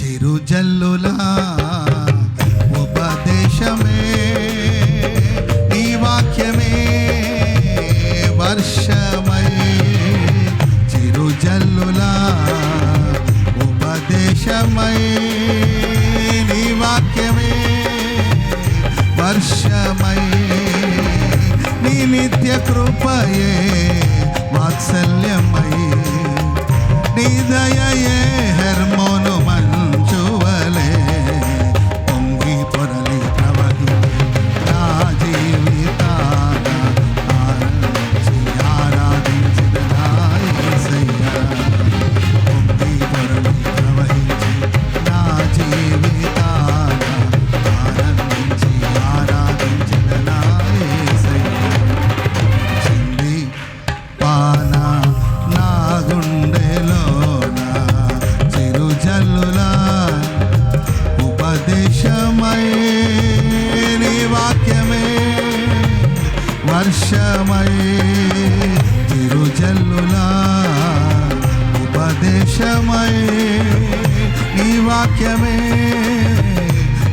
చిరుజల్లులా ఉపదేశమే నీ వాక్యమే వర్షమై. చిరుజల్లులా ఉపదేశమై నీ వాక్యమే వర్షమై. నీ నిత్య కృపయే వాత్సల్యమై. నీ దయయే హర్మ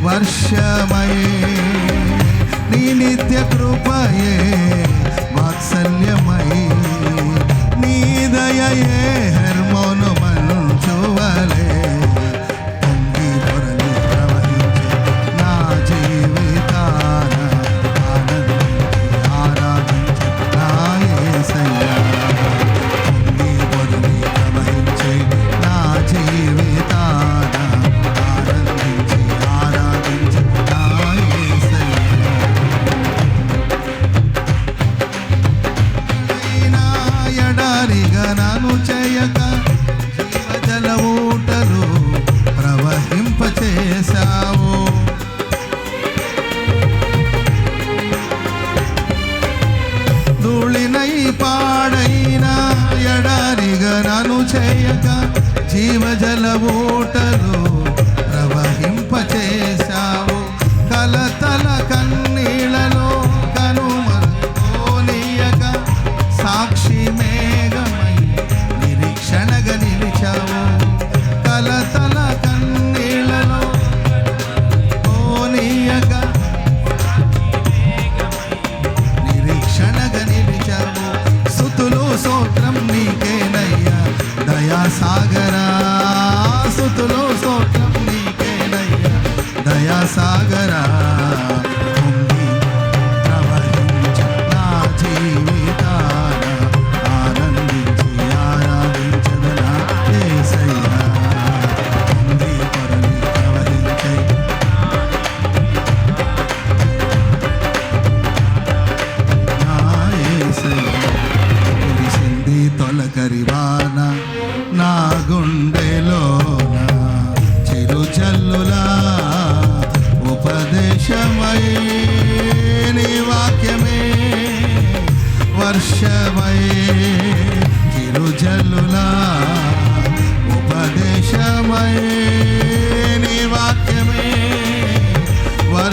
వర్షమయే నీ నిత్య కృపయే వాత్సల్యమయే నీ దయయే na noche.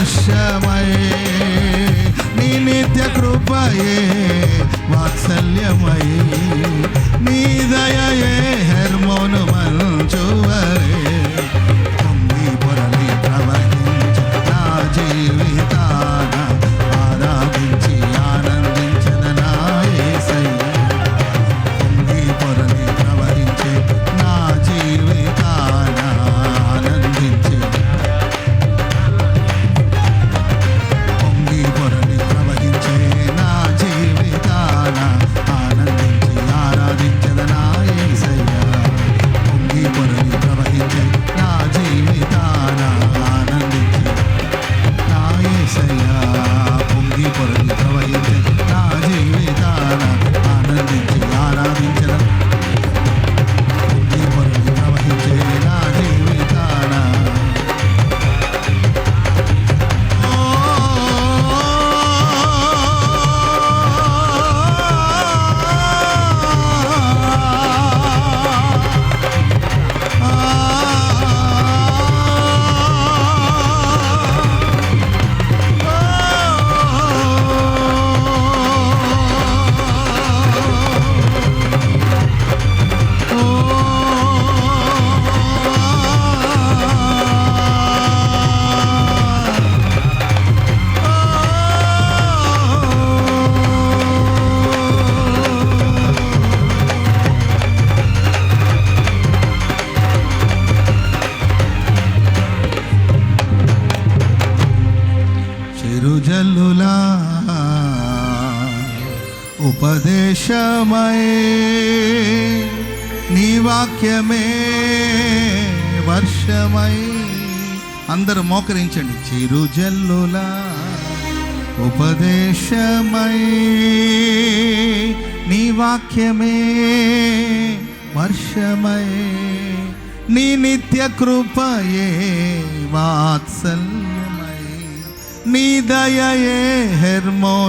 వర్షమయే నీ నిత్య కృపయే వాత్సల్యమయే. నీ దయయే హర్మోనుమల్ ఉపదేశమై నీ వాక్యమే వర్షమై. అందరు మోకరించండి. చిరుజల్లులా ఉపదేశమై నీ వాక్యమే వర్షమై. నీ నిత్య కృపయే వాత్సల్యమై. నీ దయయే హెర్మో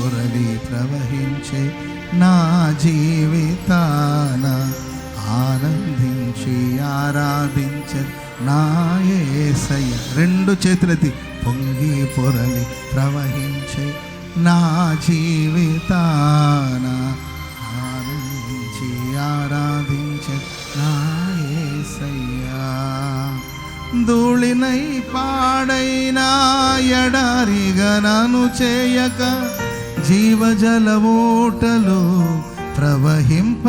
పొరలి ప్రవహించే నా జీవితాన ఆనందించి ఆరాధించే నా ఏసయ్య. రెండు చేతులెత్తి పొంగి పొరలి ప్రవహించే నా జీవితాన ఆనందించి ఆరాధించే నా ఏసయ్యా. ధూళినై పాడైనా ఎడారిగా నన్ను చేయక జీవజల ఊటలు ప్రవహింపచేశావు.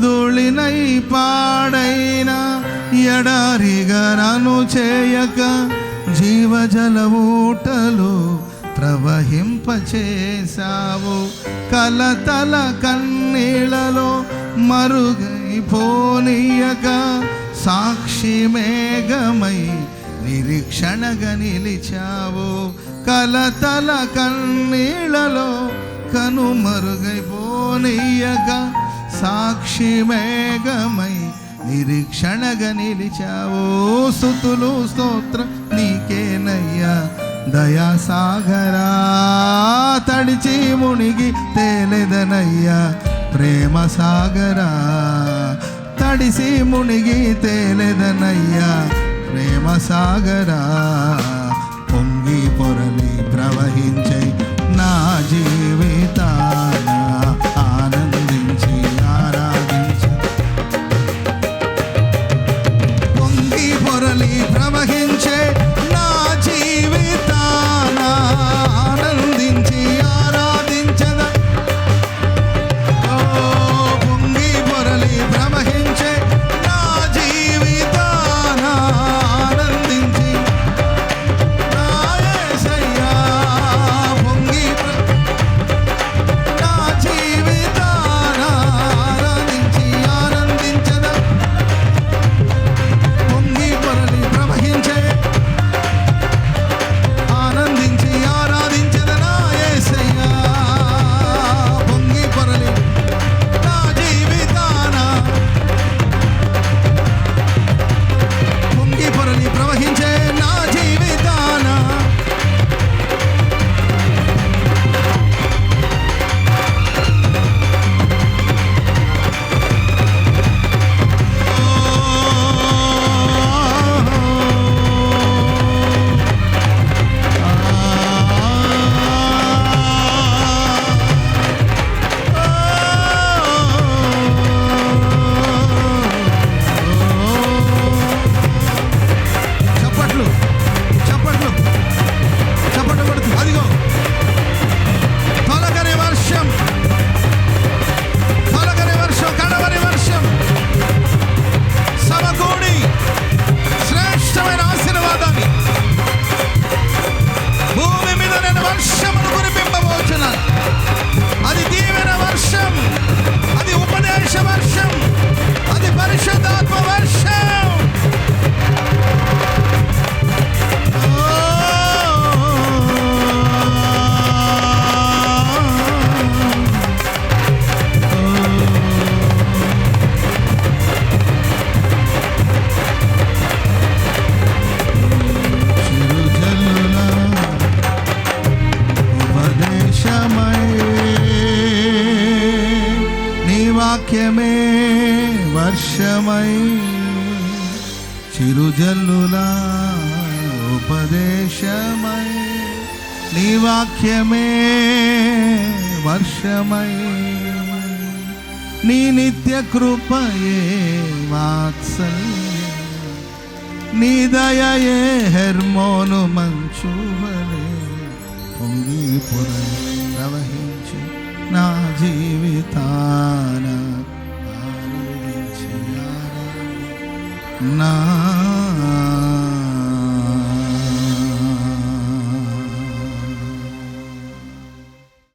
ధూళినై పాడైనా ఎడారిగా నన్ను చేయక జీవజల ఊటలు ప్రవహింపచేశావు. కలతల కన్నీళ్ళలో మరుగైపోనీయక సాక్షి మేఘమై నిరీక్షణగా నిలిచావు. కలతల కన్నీళ్ళలో కనుమరుగైపోనీయక సాక్షి మేఘమై నిరీక్షణగా నిలిచావు. సుతులు స్తోత్ర నీకేనయ్యా. దయాసాగరా తడిచి మునిగి తేలెదనయ్యా. ప్రేమ సాగరా తడిసి మునిగి తేలెదనయ్యా. ప్రేమ సాగరా మీద నేను వర్షమై చిరుజల్లులా ఉపదేశమై నీ వాక్యమే వర్షమై నీ నిత్య కృపయే వాత్సల్యం నీ దయయే హెర్మో